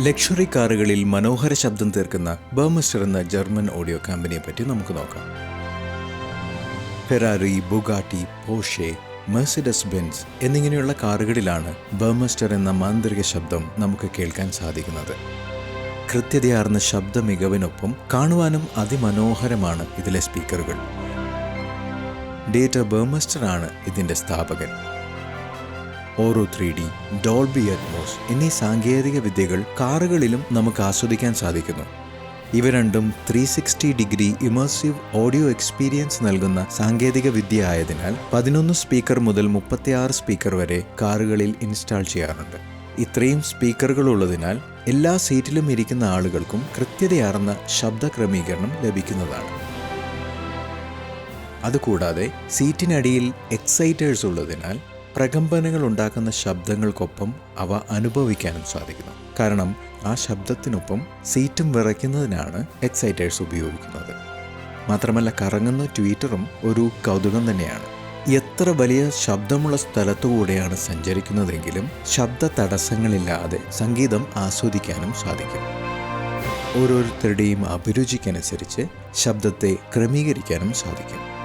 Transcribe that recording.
Luxury കാറുകളിൽ മനോഹര ശബ്ദം തീർക്കുന്ന ബർമസ്റ്റർ എന്ന ജർമ്മൻ ഓഡിയോ കമ്പനിയെ പറ്റി നമുക്ക് നോക്കാം. Ferrari Bugatti Porsche Mercedes Benz എന്നിങ്ങനെയുള്ള കാറുകളിലാണ് ബർമസ്റ്റർ എന്ന മാന്ത്രിക ശബ്ദം നമുക്ക് കേൾക്കാൻ സാധിക്കുന്നത്. കൃത്യതയാർന്ന ശബ്ദ മികവിനൊപ്പം കാണുവാനും അതിമനോഹരമാണ് ഇതിലെ സ്പീക്കറുകൾ. ഡേറ്റ ബർമസ്റ്റർ ആണ് ഇതിന്റെ സ്ഥാപകൻ. Auro three D Dolby Atmos എന്നീ സാങ്കേതിക വിദ്യകൾ കാറുകളിലും നമുക്ക് ആസ്വദിക്കാൻ സാധിക്കുന്നു. ഇവ രണ്ടും three sixty degree immersive audio experience നൽകുന്ന സാങ്കേതിക വിദ്യ ആയതിനാൽ പതിനൊന്ന് സ്പീക്കർ മുതൽ മുപ്പത്തിയാറ് സ്പീക്കർ വരെ കാറുകളിൽ ഇൻസ്റ്റാൾ ചെയ്യാറുണ്ട്. ഇത്രയും സ്പീക്കറുകൾ ഉള്ളതിനാൽ എല്ലാ സീറ്റിലും ഇരിക്കുന്ന ആളുകൾക്കും കൃത്യതയാർന്ന ശബ്ദ ക്രമീകരണം ലഭിക്കുന്നതാണ്. അതുകൂടാതെ സീറ്റിനടിയിൽ എക്സൈറ്റേഴ്സ് ഉള്ളതിനാൽ പ്രകമ്പനങ്ങൾ ഉണ്ടാക്കുന്ന ശബ്ദങ്ങൾക്കൊപ്പം അവ അനുഭവിക്കാനും സാധിക്കുന്നു. കാരണം ആ ശബ്ദത്തിനൊപ്പം സീറ്റും വിറയ്ക്കുന്നതിനാണ് എക്സൈറ്റേഴ്സ് ഉപയോഗിക്കുന്നത്. മാത്രമല്ല കറങ്ങുന്ന ട്വീറ്ററും ഒരു കൗതുകം തന്നെയാണ്. എത്ര വലിയ ശബ്ദമുള്ള സ്ഥലത്തുകൂടെയാണ് സഞ്ചരിക്കുന്നതെങ്കിലും ശബ്ദ തടസ്സങ്ങളില്ലാതെ സംഗീതം ആസ്വദിക്കാനും സാധിക്കും. ഓരോരുത്തരുടെയും അഭിരുചിക്കനുസരിച്ച് ശബ്ദത്തെ ക്രമീകരിക്കാനും സാധിക്കും.